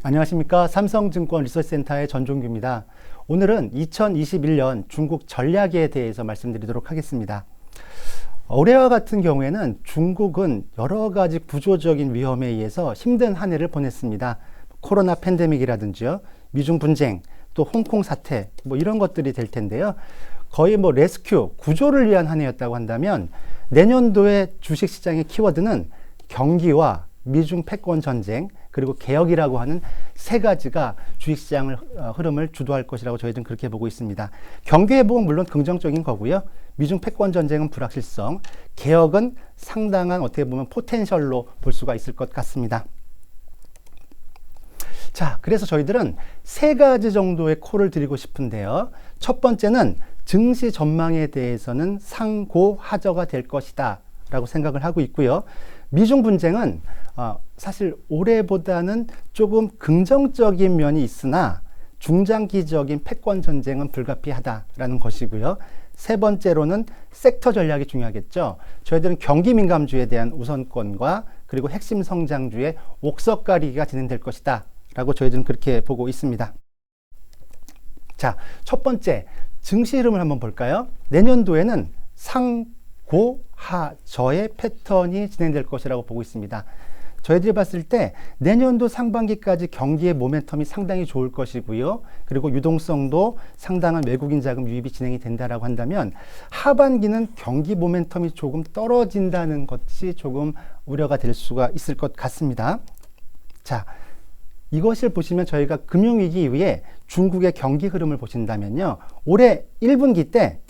안녕하십니까. 삼성증권 리서치센터의 전종규입니다. 오늘은 2021년 중국 전략에 대해서 말씀드리도록 하겠습니다. 올해와 같은 경우에는 중국은 여러 가지 구조적인 위험에 의해서 힘든 한 해를 보냈습니다. 코로나 팬데믹이라든지요, 미중 분쟁, 또 홍콩 사태, 뭐 이런 것들이 될 텐데요. 거의 뭐 레스큐, 구조를 위한 한 해였다고 한다면 내년도의 주식 시장의 키워드는 경기와 미중 패권 전쟁, 그리고 개혁이라고 하는 세 가지가 주식시장을 어, 흐름을 주도할 것이라고 저희들은 그렇게 보고 있습니다. 경기 회복은 물론 긍정적인 거고요. 미중 패권 전쟁은 불확실성, 개혁은 상당한 어떻게 보면 포텐셜로 볼 수가 있을 것 같습니다. 자, 그래서 저희들은 세 가지 정도의 콜을 드리고 싶은데요. 첫 번째는 증시 전망에 대해서는 상고하저가 될 것이다. 라고 생각을 하고 있고요. 미중 분쟁은 어, 사실 올해보다는 조금 긍정적인 면이 있으나 중장기적인 패권 전쟁은 불가피하다라는 것이고요. 세 번째로는 섹터 전략이 중요하겠죠. 저희들은 경기 민감주에 대한 우선권과 그리고 핵심 성장주의 옥석 가리기가 진행될 것이다. 라고 저희들은 그렇게 보고 있습니다. 자, 첫 번째, 증시 흐름을 한번 볼까요? 내년도에는 상 고, 하, 저의 패턴이 진행될 것이라고 보고 있습니다. 저희들이 봤을 때 내년도 상반기까지 경기의 모멘텀이 상당히 좋을 것이고요. 그리고 유동성도 상당한 외국인 자금 유입이 진행이 된다라고 한다면 하반기는 경기 모멘텀이 조금 떨어진다는 것이 조금 우려가 될 수가 있을 것 같습니다. 자, 이것을 보시면 저희가 금융위기 이후에 중국의 경기 흐름을 보신다면요. 올해 1분기 때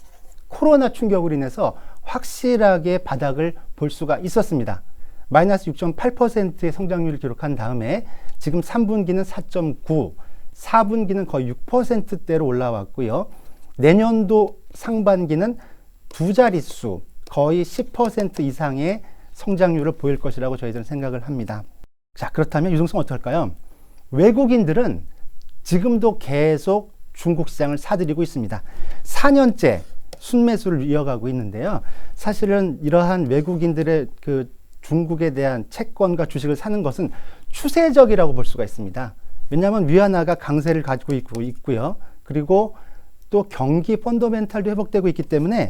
코로나 충격으로 인해서 확실하게 바닥을 볼 수가 있었습니다. 마이너스 6.8%의 성장률을 기록한 다음에 지금 3분기는 4.9, 4분기는 거의 6%대로 올라왔고요. 내년도 상반기는 두 자릿수, 거의 10% 이상의 성장률을 보일 것이라고 저희들은 생각을 합니다. 자, 그렇다면 유동성 어떨까요? 외국인들은 지금도 계속 중국 시장을 사들이고 있습니다. 4년째 순매수를 이어가고 있는데요. 사실은 이러한 외국인들의 그 중국에 대한 채권과 주식을 사는 것은 추세적이라고 볼 수가 있습니다. 왜냐하면 위안화가 강세를 가지고 있고 있고요. 그리고 또 경기 펀더멘탈도 회복되고 있기 때문에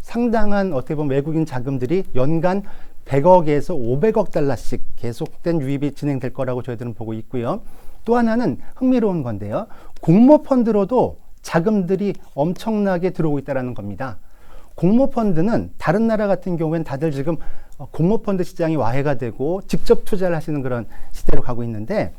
상당한 어떻게 보면 외국인 자금들이 연간 100억에서 500억 달러씩 계속된 유입이 진행될 거라고 저희들은 보고 있고요. 또 하나는 흥미로운 건데요. 공모 펀드로도 자금들이 엄청나게 들어오고 있다는 겁니다. 공모 펀드는 다른 나라 같은 경우에는 다들 지금 공모 펀드 시장이 와해가 되고 직접 투자를 하시는 그런 시대로 가고 있는데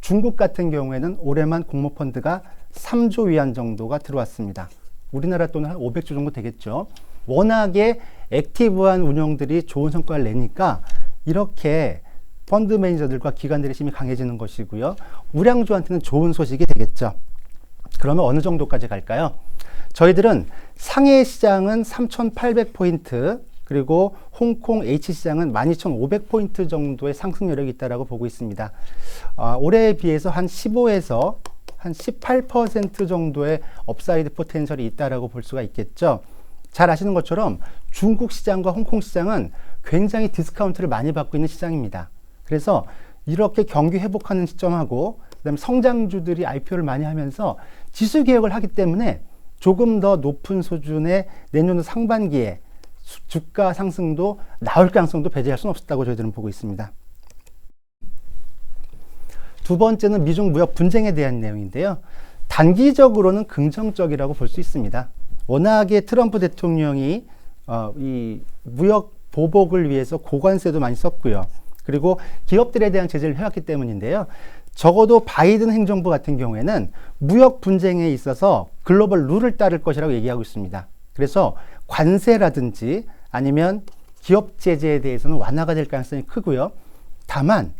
중국 같은 경우에는 올해만 공모 펀드가 3조 위안 정도가 들어왔습니다. 우리나라 돈은 한 500조 정도 되겠죠. 워낙에 액티브한 운영들이 좋은 성과를 내니까 이렇게 펀드 매니저들과 기관들의 힘이 강해지는 것이고요. 우량주한테는 좋은 소식이 되겠죠. 그러면 어느 정도까지 갈까요? 저희들은 상해 시장은 3,800포인트, 그리고 홍콩 H 시장은 12,500포인트 정도의 상승 여력이 있다고 보고 있습니다. 아, 올해에 비해서 한 15에서 한 18% 정도의 업사이드 포텐셜이 있다고 볼 수가 있겠죠. 잘 아시는 것처럼 중국 시장과 홍콩 시장은 굉장히 디스카운트를 많이 받고 있는 시장입니다. 그래서 이렇게 경기 회복하는 시점하고 그다음에 성장주들이 IPO를 많이 하면서 지수 개혁을 하기 때문에 조금 더 높은 수준의 내년 상반기에 주가 상승도 나올 가능성도 배제할 수는 없었다고 저희들은 보고 있습니다. 두 번째는 미중 무역 분쟁에 대한 내용인데요. 단기적으로는 긍정적이라고 볼 수 있습니다. 워낙에 트럼프 대통령이 어, 이 무역 보복을 위해서 고관세도 많이 썼고요. 그리고 기업들에 대한 제재를 해왔기 때문인데요. 적어도 바이든 행정부 같은 경우에는 무역 분쟁에 있어서 글로벌 룰을 따를 것이라고 얘기하고 있습니다. 그래서 관세라든지 아니면 기업 제재에 대해서는 완화가 될 가능성이 크고요. 다만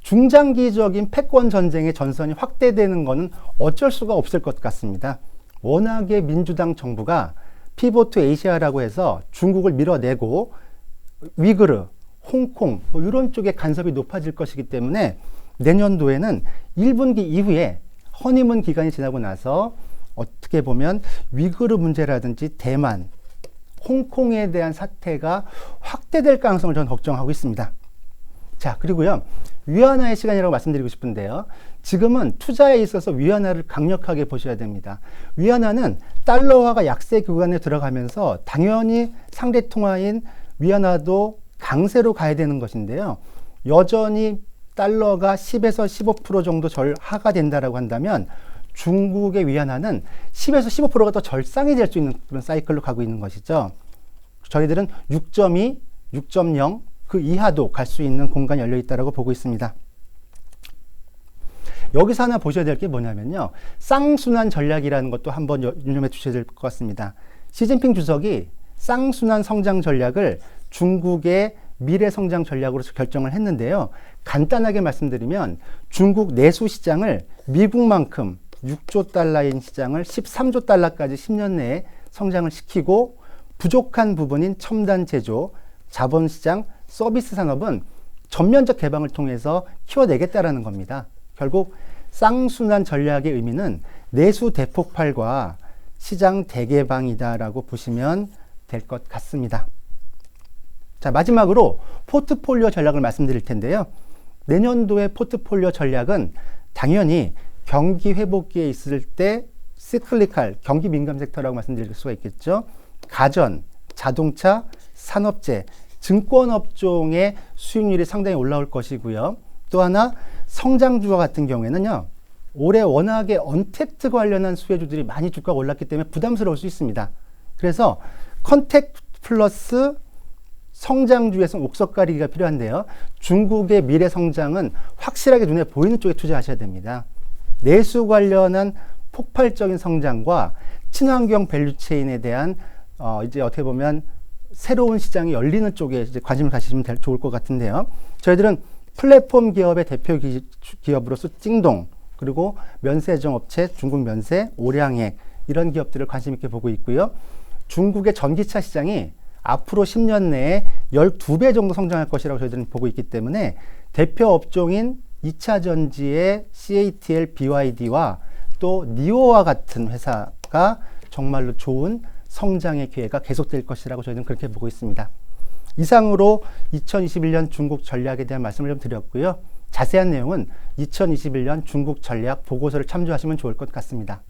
중장기적인 패권 전쟁의 전선이 확대되는 것은 어쩔 수가 없을 것 같습니다. 워낙에 민주당 정부가 피보트 에이시아라고 해서 중국을 밀어내고 위그르, 홍콩 뭐 이런 쪽에 간섭이 높아질 것이기 때문에 내년도에는 1분기 이후에 허니문 기간이 지나고 나서 어떻게 보면 위그르 문제라든지 대만, 홍콩에 대한 사태가 확대될 가능성을 저는 걱정하고 있습니다. 자, 그리고요. 위안화의 시간이라고 말씀드리고 싶은데요. 지금은 투자에 있어서 위안화를 강력하게 보셔야 됩니다. 위안화는 달러화가 약세 구간에 들어가면서 당연히 상대 통화인 위안화도 강세로 가야 되는 것인데요. 여전히 달러가 10에서 15% 정도 절 하가 된다라고 한다면 중국의 위안화는 10에서 15%가 더 절상이 될 수 있는 그런 사이클로 가고 있는 것이죠. 저희들은 6.2, 6.0 그 이하도 갈 수 있는 공간이 열려 있다라고 보고 있습니다. 여기서 하나 보셔야 될 게 뭐냐면요. 쌍순환 전략이라는 것도 한번 유념해 주셔야 될 것 같습니다. 시진핑 주석이 쌍순환 성장 전략을 중국의 미래 성장 전략으로 결정을 했는데요. 간단하게 말씀드리면 중국 내수 시장을 미국만큼 6조 달러인 시장을 13조 달러까지 10년 내에 성장을 시키고 부족한 부분인 첨단 제조, 자본 시장, 서비스 산업은 전면적 개방을 통해서 키워내겠다라는 겁니다. 결국 쌍순환 전략의 의미는 내수 대폭발과 시장 대개방이다라고 보시면 될 것 같습니다. 자, 마지막으로 포트폴리오 전략을 말씀드릴 텐데요. 내년도의 포트폴리오 전략은 당연히 경기 회복기에 있을 때 시클리칼 경기 민감 섹터라고 말씀드릴 수가 있겠죠. 가전, 자동차, 산업재, 증권 업종의 수익률이 상당히 올라올 것이고요. 또 하나 성장주와 같은 경우에는요. 올해 워낙에 언택트 관련한 수혜주들이 많이 주가가 올랐기 때문에 부담스러울 수 있습니다. 그래서 컨택 플러스 성장주에서 옥석 가리기가 필요한데요. 중국의 미래 성장은 확실하게 눈에 보이는 쪽에 투자하셔야 됩니다. 내수 관련한 폭발적인 성장과 친환경 밸류체인에 대한 어 이제 어떻게 보면 새로운 시장이 열리는 쪽에 이제 관심을 가지시면 될, 좋을 것 같은데요. 저희들은 플랫폼 기업의 대표 기, 업으로서 찡동 그리고 면세점 업체 중국 면세, 오량액 이런 기업들을 관심 있게 보고 있고요. 중국의 전기차 시장이 앞으로 10년 내에 12배 정도 성장할 것이라고 저희들은 보고 있기 때문에 대표 업종인 2차 전지의 CATL, BYD와 또 니오와 같은 회사가 정말로 좋은 성장의 기회가 계속될 것이라고 저희는 그렇게 보고 있습니다. 이상으로 2021년 중국 전략에 대한 말씀을 좀 드렸고요. 자세한 내용은 2021년 중국 전략 보고서를 참조하시면 좋을 것 같습니다.